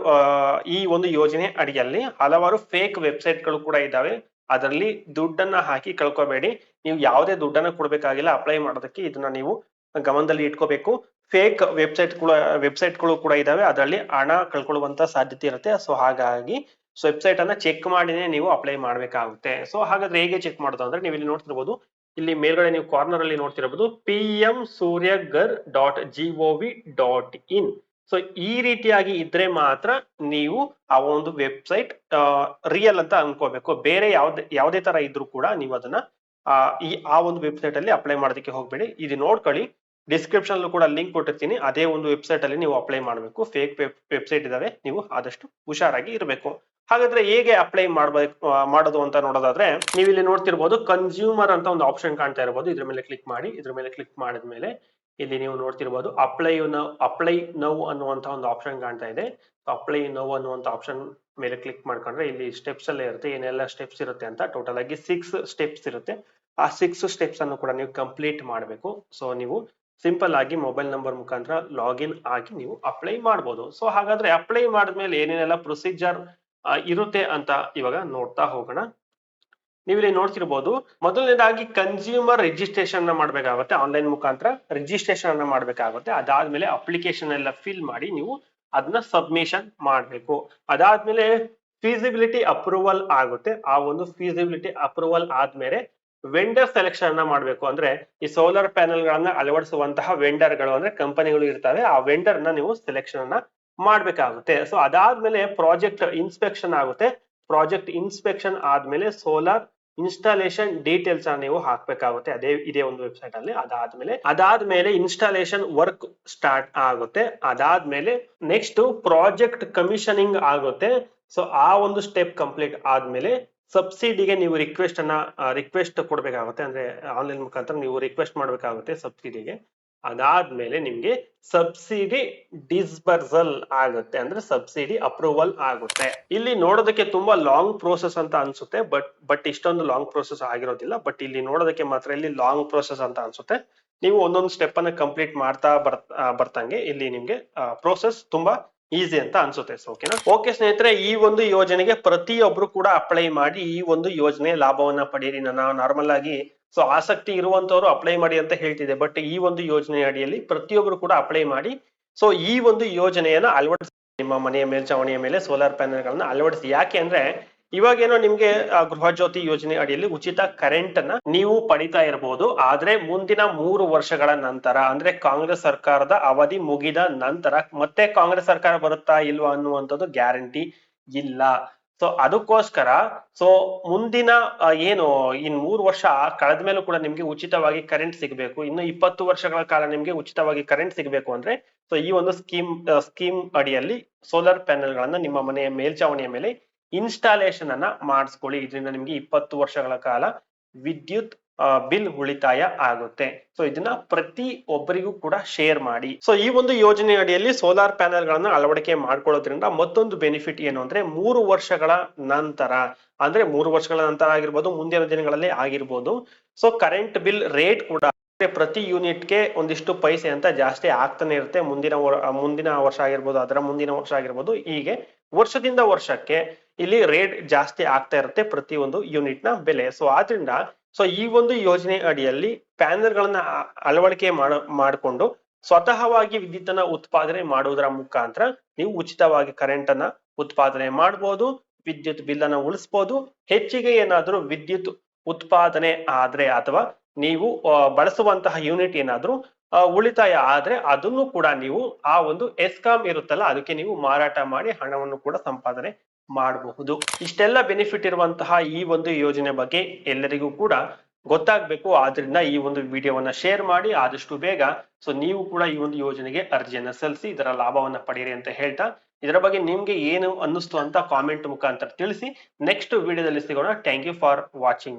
ಈ ಒಂದು ಯೋಜನೆ ಅಡಿಯಲ್ಲಿ ಹಲವಾರು ಫೇಕ್ ವೆಬ್ಸೈಟ್ಗಳು ಕೂಡ ಇದ್ದಾವೆ. ಅದರಲ್ಲಿ ದುಡ್ಡನ್ನ ಹಾಕಿ ಕಳ್ಕೊಬೇಡಿ. ನೀವು ಯಾವುದೇ ದುಡ್ಡನ್ನ ಕೊಡಬೇಕಾಗಿಲ್ಲ ಅಪ್ಲೈ ಮಾಡೋದಕ್ಕೆ ಇದನ್ನ ನೀವು ಗಮನದಲ್ಲಿ ಇಟ್ಕೋಬೇಕು. ಫೇಕ್ ವೆಬ್ಸೈಟ್ ಕೂಡ ವೆಬ್ಸೈಟ್ಗಳು ಕೂಡ ಇದಾವೆ ಅದರಲ್ಲಿ ಹಣ ಕಳ್ಕೊಳ್ಳುವಂತ ಸಾಧ್ಯತೆ ಇರುತ್ತೆ. ಸೊ ಹಾಗಾಗಿ ಸೊ ವೆಬ್ಸೈಟ್ ಅನ್ನ ಚೆಕ್ ಮಾಡಿನೇ ನೀವು ಅಪ್ಲೈ ಮಾಡಬೇಕಾಗುತ್ತೆ. ಸೊ ಹಾಗಾದ್ರೆ ಹೇಗೆ ಚೆಕ್ ಮಾಡೋದು ಅಂದ್ರೆ ನೀವು ಇಲ್ಲಿ ನೋಡ್ತಿರ್ಬೋದು, ಇಲ್ಲಿ ಮೇಲ್ಗಡೆ ನೀವು ಕಾರ್ನರ್ ಅಲ್ಲಿ ನೋಡ್ತಿರಬಹುದು P M Suryaghar dot gov dot in so ಈ ರೀತಿಯಾಗಿ ಇದ್ರೆ ಮಾತ್ರ ನೀವು ಆ ಒಂದು ವೆಬ್ಸೈಟ್ ರಿಯಲ್ ಅಂತ ಅನ್ಕೋಬೇಕು. ಬೇರೆ ಯಾವ್ದೇ, ಯಾವುದೇ ತರ ಇದ್ರೂ ಕೂಡ ನೀವು ಅದನ್ನ ಈ, ಆ ಒಂದು ವೆಬ್ಸೈಟ್ ಅಲ್ಲಿ ಅಪ್ಲೈ ಮಾಡೋದಕ್ಕೆ ಹೋಗ್ಬೇಡಿ. ಇದು ನೋಡ್ಕೊಳ್ಳಿ. ಡಿಸ್ಕ್ರಿಪ್ಷನ್ ಕೂಡ ಲಿಂಕ್ ಕೊಟ್ಟಿರ್ತೀನಿ. ಅದೇ ಒಂದು ವೆಬ್ಸೈಟ್ ಅಲ್ಲಿ ನೀವು ಅಪ್ಲೈ ಮಾಡಬೇಕು. ಫೇಕ್ ವೆಬ್ಸೈಟ್ ಇದಾವೆ ನೀವು ಆದಷ್ಟು ಹುಷಾರಾಗಿ ಇರಬೇಕು. ಹಾಗಾದ್ರೆ ಹೇಗೆ ಅಪ್ಲೈ ಮಾಡ್ಬೇಕು ಮಾಡೋದು ಅಂತ ನೋಡೋದಾದ್ರೆ ನೀವು ಇಲ್ಲಿ ನೋಡ್ತಿರ್ಬೋದು ಕನ್ಸ್ಯೂಮರ್ ಅಂತ ಒಂದು ಆಪ್ಷನ್ ಕಾಣ್ತಾ ಇರಬಹುದು ಇದ್ರ ಮೇಲೆ ಕ್ಲಿಕ್ ಮಾಡಿ, ಇದ್ರ ಮೇಲೆ ಕ್ಲಿಕ್ ಮಾಡಿದ್ಮೇಲೆ ಇಲ್ಲಿ ನೀವು ನೋಡ್ತಿರ್ಬೋದು ಅಪ್ಲೈ ನೌ ಅಪ್ಲೈ ನೌ ಅನ್ನುವಂತ ಒಂದು ಆಪ್ಷನ್ ಕಾಣ್ತಾ ಇದೆ. ಅಪ್ಲೈ ನೌ ಅನ್ನುವಂತ ಆಪ್ಷನ್ ಮೇಲೆ ಕ್ಲಿಕ್ ಮಾಡ್ಕೊಂಡ್ರೆ ಇಲ್ಲಿ ಸ್ಟೆಪ್ಸ್ ಅಲ್ಲೇ ಇರುತ್ತೆ. ಏನೆಲ್ಲ ಸ್ಟೆಪ್ಸ್ ಇರುತ್ತೆ ಅಂತ ಟೋಟಲ್ ಆಗಿ ಸಿಕ್ಸ್ ಸ್ಟೆಪ್ಸ್ ಇರುತ್ತೆ. ಆ ಸಿಕ್ಸ್ ಸ್ಟೆಪ್ಸ್ ಅನ್ನು ಕೂಡ ನೀವು ಕಂಪ್ಲೀಟ್ ಮಾಡಬೇಕು. ಸೊ ನೀವು ಸಿಂಪಲ್ ಆಗಿ ಮೊಬೈಲ್ ನಂಬರ್ ಮುಖಾಂತರ ಲಾಗಿನ್ ಆಗಿ ನೀವು ಅಪ್ಲೈ ಮಾಡ್ಬೋದು. ಸೊ ಹಾಗಾದ್ರೆ ಅಪ್ಲೈ ಮಾಡಿದ್ಮೇಲೆ ಏನೇನೆಲ್ಲ ಪ್ರೊಸೀಜರ್ ಇರುತ್ತೆ ಅಂತ ಇವಾಗ ನೋಡ್ತಾ ಹೋಗೋಣ. ನೀವಿಲ್ಲಿ ನೋಡ್ತಿರ್ಬೋದು, ಮೊದಲನೇದಾಗಿ ಕನ್ಸ್ಯೂಮರ್ ರಿಜಿಸ್ಟ್ರೇಷನ್ ಮಾಡ್ಬೇಕಾಗುತ್ತೆ ಆನ್ಲೈನ್ ಮುಖಾಂತರ ರಿಜಿಸ್ಟ್ರೇಷನ್ ಅನ್ನ ಮಾಡ್ಬೇಕಾಗುತ್ತೆ. ಅದಾದ್ಮೇಲೆ ಅಪ್ಲಿಕೇಶನ್ ಎಲ್ಲ ಫಿಲ್ ಮಾಡಿ ನೀವು ಅದನ್ನ ಸಬ್ಮಿಷನ್ ಮಾಡಬೇಕು. ಅದಾದ್ಮೇಲೆ ಫೀಸಿಬಿಲಿಟಿ ಅಪ್ರೂವಲ್ ಆಗುತ್ತೆ. ಆ ಒಂದು ಫೀಸಿಬಿಲಿಟಿ ಅಪ್ರೂವಲ್ ಆದ್ಮೇಲೆ ವೆಂಡರ್ ಸೆಲೆಕ್ಷನ್ ಅನ್ನ ಮಾಡಬೇಕು. ಅಂದ್ರೆ ಈ ಸೋಲಾರ್ ಪ್ಯಾನೆಲ್ ಗಳನ್ನ ಅಳವಡಿಸುವಂತಹ ವೆಂಡರ್ಗಳು, ಅಂದ್ರೆ ಕಂಪನಿಗಳು ಇರ್ತವೆ, ಆ ವೆಂಡರ್ನ ನೀವು ಸೆಲೆಕ್ಷನ್ ಅನ್ನ ಮಾಡ್ಬೇಕಾಗುತ್ತೆ. ಸೊ ಅದಾದ್ಮೇಲೆ ಪ್ರಾಜೆಕ್ಟ್ ಇನ್ಸ್ಪೆಕ್ಷನ್ ಆಗುತ್ತೆ. ಪ್ರಾಜೆಕ್ಟ್ ಇನ್ಸ್ಪೆಕ್ಷನ್ ಆದ್ಮೇಲೆ ಸೋಲಾರ್ ಇನ್ಸ್ಟಾಲೇಷನ್ ಡೀಟೇಲ್ಸ್ ಅನ್ನ ನೀವು ಹಾಕ್ಬೇಕಾಗುತ್ತೆ. ಅದೇ ಇದೇ ಒಂದು ವೆಬ್ಸೈಟ್ ಅಲ್ಲಿ. ಅದಾದ್ಮೇಲೆ ಅದಾದ್ಮೇಲೆ ಇನ್ಸ್ಟಾಲೇಷನ್ ವರ್ಕ್ ಸ್ಟಾರ್ಟ್ ಆಗುತ್ತೆ. ಅದಾದ್ಮೇಲೆ ನೆಕ್ಸ್ಟ್ ಪ್ರಾಜೆಕ್ಟ್ ಕಮಿಷನಿಂಗ್ ಆಗುತ್ತೆ. ಸೊ ಆ ಒಂದು ಸ್ಟೆಪ್ ಕಂಪ್ಲೀಟ್ ಆದ್ಮೇಲೆ ಸಬ್ಸಿಡಿಗೆ ನೀವು ರಿಕ್ವೆಸ್ಟ್ ಅನ್ನ ರಿಕ್ವೆಸ್ಟ್ ಕೊಡ್ಬೇಕಾಗುತ್ತೆ. ಅಂದ್ರೆ ಆನ್ಲೈನ್ ಮುಖಾಂತರ ನೀವು ರಿಕ್ವೆಸ್ಟ್ ಮಾಡ್ಬೇಕಾಗುತ್ತೆ ಸಬ್ಸಿಡಿಗೆ ಅದಾದ್ಮೇಲೆ ನಿಮ್ಗೆ ಸಬ್ಸಿಡಿ ಡಿಸ್ಬರ್ಸಲ್ ಆಗುತ್ತೆ, ಅಂದ್ರೆ ಸಬ್ಸಿಡಿ ಅಪ್ರೂವಲ್ ಆಗುತ್ತೆ. ಇಲ್ಲಿ ನೋಡೋದಕ್ಕೆ ತುಂಬಾ ಲಾಂಗ್ ಪ್ರೋಸೆಸ್ ಅಂತ ಅನ್ಸುತ್ತೆ ಬಟ್ ಬಟ್ ಇಷ್ಟೊಂದು ಲಾಂಗ್ ಪ್ರೋಸೆಸ್ ಆಗಿರೋದಿಲ್ಲ. ಬಟ್ ಇಲ್ಲಿ ನೋಡೋದಕ್ಕೆ ಮಾತ್ರ ಇಲ್ಲಿ ಲಾಂಗ್ ಪ್ರೋಸೆಸ್ ಅಂತ ಅನ್ಸುತ್ತೆ. ನೀವು ಒಂದೊಂದು ಸ್ಟೆಪ್ ಅನ್ನ ಕಂಪ್ಲೀಟ್ ಮಾಡ್ತಾ ಬರ್ ಬರ್ತಂಗೆ ಇಲ್ಲಿ ನಿಮ್ಗೆ ಪ್ರೋಸೆಸ್ ತುಂಬಾ ಈಸಿ ಅಂತ ಅನ್ಸುತ್ತೆ. ಓಕೆನಾ ಓಕೆ ಸ್ನೇಹಿತರೆ, ಈ ಒಂದು ಯೋಜನೆಗೆ ಪ್ರತಿಯೊಬ್ರು ಕೂಡ ಅಪ್ಲೈ ಮಾಡಿ ಈ ಒಂದು ಯೋಜನೆ ಲಾಭವನ್ನ ಪಡೆಯಿರಿ ನಾನು ನಾರ್ಮಲ್ ಆಗಿ ಸೊ ಆಸಕ್ತಿ ಇರುವಂತವರು ಅಪ್ಲೈ ಮಾಡಿ ಅಂತ ಹೇಳ್ತಿದೆ. ಬಟ್ ಈ ಒಂದು ಯೋಜನೆ ಅಡಿಯಲ್ಲಿ ಪ್ರತಿಯೊಬ್ಬರು ಕೂಡ ಅಪ್ಲೈ ಮಾಡಿ. ಸೊ ಈ ಒಂದು ಯೋಜನೆಯನ್ನ ಅಳವಡಿಸಿ, ನಿಮ್ಮ ಮನೆಯ ಮೇಲ್ಚಾವಣಿಯ ಮೇಲೆ ಸೋಲಾರ್ ಪ್ಯಾನೆಲ್ ಗಳನ್ನ ಅಳವಡಿಸಿ. ಯಾಕೆ ಅಂದ್ರೆ, ಇವಾಗೇನೋ ನಿಮ್ಗೆ ಗೃಹಜ್ಯೋತಿ ಗೃಹ ಜ್ಯೋತಿ ಯೋಜನೆ ಅಡಿಯಲ್ಲಿ ಉಚಿತ ಕರೆಂಟ್ ಅನ್ನ ನೀವು ಪಡಿತಾ ಇರಬಹುದು ಆದ್ರೆ ಮುಂದಿನ ಮೂರು ವರ್ಷಗಳ ನಂತರ, ಅಂದ್ರೆ ಕಾಂಗ್ರೆಸ್ ಸರ್ಕಾರದ ಅವಧಿ ಮುಗಿದ ನಂತರ, ಮತ್ತೆ ಕಾಂಗ್ರೆಸ್ ಸರ್ಕಾರ ಬರುತ್ತಾ ಇಲ್ವಾ ಅನ್ನುವಂಥದ್ದು ಗ್ಯಾರಂಟಿ ಇಲ್ಲ. ಸೊ ಅದಕ್ಕೋಸ್ಕರ ಸೊ ಮುಂದಿನ ಏನು, ಇನ್ ಮೂರು ವರ್ಷ ಕಳೆದ ಮೇಲೂ ಕೂಡ ನಿಮ್ಗೆ ಉಚಿತವಾಗಿ ಕರೆಂಟ್ ಸಿಗಬೇಕು. ಇನ್ನು ಇಪ್ಪತ್ತು ವರ್ಷಗಳ ಕಾಲ ನಿಮ್ಗೆ ಉಚಿತವಾಗಿ ಕರೆಂಟ್ ಸಿಗಬೇಕು ಅಂದ್ರೆ ಸೊ ಈ ಒಂದು ಸ್ಕೀಮ್ ಸ್ಕೀಮ್ ಅಡಿಯಲ್ಲಿ ಸೋಲಾರ್ ಪ್ಯಾನೆಲ್ ಗಳನ್ನ ನಿಮ್ಮ ಮನೆಯ ಮೇಲ್ಚಾವಣಿಯ ಮೇಲೆ ಇನ್ಸ್ಟಾಲೇಷನ್ ಅನ್ನ ಮಾಡಿಸ್ಕೊಳ್ಳಿ. ಇದರಿಂದ ನಿಮ್ಗೆ ಇಪ್ಪತ್ತು ವರ್ಷಗಳ ಕಾಲ ವಿದ್ಯುತ್ ಬಿಲ್ ಉಳಿತಾಯ ಆಗುತ್ತೆ. ಸೊ ಇದನ್ನ ಪ್ರತಿ ಒಬ್ಬರಿಗೂ ಕೂಡ ಶೇರ್ ಮಾಡಿ. ಸೊ ಈ ಒಂದು ಯೋಜನೆ ಅಡಿಯಲ್ಲಿ ಸೋಲಾರ್ ಪ್ಯಾನೆಲ್ ಗಳನ್ನ ಅಳವಡಿಕೆ ಮಾಡ್ಕೊಳ್ಳೋದ್ರಿಂದ ಮತ್ತೊಂದು ಬೆನಿಫಿಟ್ ಏನು ಅಂದ್ರೆ ಮೂರು ವರ್ಷಗಳ ನಂತರ, ಅಂದ್ರೆ ಮೂರು ವರ್ಷಗಳ ನಂತರ ಆಗಿರ್ಬೋದು, ಮುಂದಿನ ದಿನಗಳಲ್ಲಿ ಆಗಿರ್ಬೋದು. ಸೊ ಕರೆಂಟ್ ಬಿಲ್ ರೇಟ್ ಕೂಡ ಪ್ರತಿ ಯೂನಿಟ್ಗೆ ಒಂದಿಷ್ಟು ಪೈಸೆ ಅಂತ ಜಾಸ್ತಿ ಆಗ್ತಾನೆ ಇರುತ್ತೆ. ಮುಂದಿನ ಮುಂದಿನ ವರ್ಷ ಆಗಿರ್ಬೋದು, ಅದರ ಮುಂದಿನ ವರ್ಷ ಆಗಿರ್ಬೋದು. ಹೀಗೆ ವರ್ಷದಿಂದ ವರ್ಷಕ್ಕೆ ಇಲ್ಲಿ ರೇಟ್ ಜಾಸ್ತಿ ಆಗ್ತಾ ಇರುತ್ತೆ ಪ್ರತಿ ಒಂದು ಯೂನಿಟ್ನ ಬೆಲೆ. ಸೊ ಆದ್ರಿಂದ ಸೊ ಈ ಒಂದು ಯೋಜನೆ ಅಡಿಯಲ್ಲಿ ಪ್ಯಾನೆಲ್ ಗಳನ್ನ ಅಳವಡಿಕೆ ಮಾಡ, ಮಾಡಿಕೊಂಡು ಸ್ವತಃವಾಗಿ ವಿದ್ಯುತ್ತನ್ನ ಉತ್ಪಾದನೆ ಮಾಡುವುದರ ಮುಖಾಂತರ ನೀವು ಉಚಿತವಾಗಿ ಕರೆಂಟ್ ಅನ್ನ ಉತ್ಪಾದನೆ ಮಾಡಬಹುದು ವಿದ್ಯುತ್ ಬಿಲ್ ಅನ್ನ ಉಳಿಸಬಹುದು ಹೆಚ್ಚಿಗೆ ಏನಾದರೂ ವಿದ್ಯುತ್ ಉತ್ಪಾದನೆ ಆದ್ರೆ ಅಥವಾ ನೀವು ಬಳಸುವಂತಹ ಯೂನಿಟ್ ಏನಾದ್ರೂ ಉಳಿತಾಯ ಆದ್ರೆ ಅದನ್ನು ಕೂಡ ನೀವು ಆ ಒಂದು ಎಸ್ಕಾಂ ಇರುತ್ತಲ್ಲ, ಅದಕ್ಕೆ ನೀವು ಮಾರಾಟ ಮಾಡಿ ಹಣವನ್ನು ಕೂಡ ಸಂಪಾದನೆ ಮಾಡಬಹುದು. ಇಷ್ಟೆಲ್ಲ ಬೆನಿಫಿಟ್ ಇರುವಂತಹ ಈ ಒಂದು ಯೋಜನೆ ಬಗ್ಗೆ ಎಲ್ಲರಿಗೂ ಕೂಡ ಗೊತ್ತಾಗಬೇಕು. ಆದ್ರಿಂದ ಈ ಒಂದು ವಿಡಿಯೋವನ್ನ ಶೇರ್ ಮಾಡಿ, ಆದಷ್ಟು ಬೇಗ ಸೊ ನೀವು ಕೂಡ ಈ ಒಂದು ಯೋಜನೆಗೆ ಅರ್ಜಿಯನ್ನ ಸಲ್ಲಿಸಿ, ಇದರ ಲಾಭವನ್ನ ಪಡೆಯಿರಿ ಅಂತ ಹೇಳ್ತಾ, ಇದರ ಬಗ್ಗೆ ನಿಮ್ಗೆ ಏನು ಅನ್ನಿಸ್ತು ಅಂತ ಕಾಮೆಂಟ್ ಮುಖಾಂತರ ತಿಳಿಸಿ ನೆಕ್ಸ್ಟ್ ವಿಡಿಯೋದಲ್ಲಿ ಸಿಗೋಣ. Thank you for watching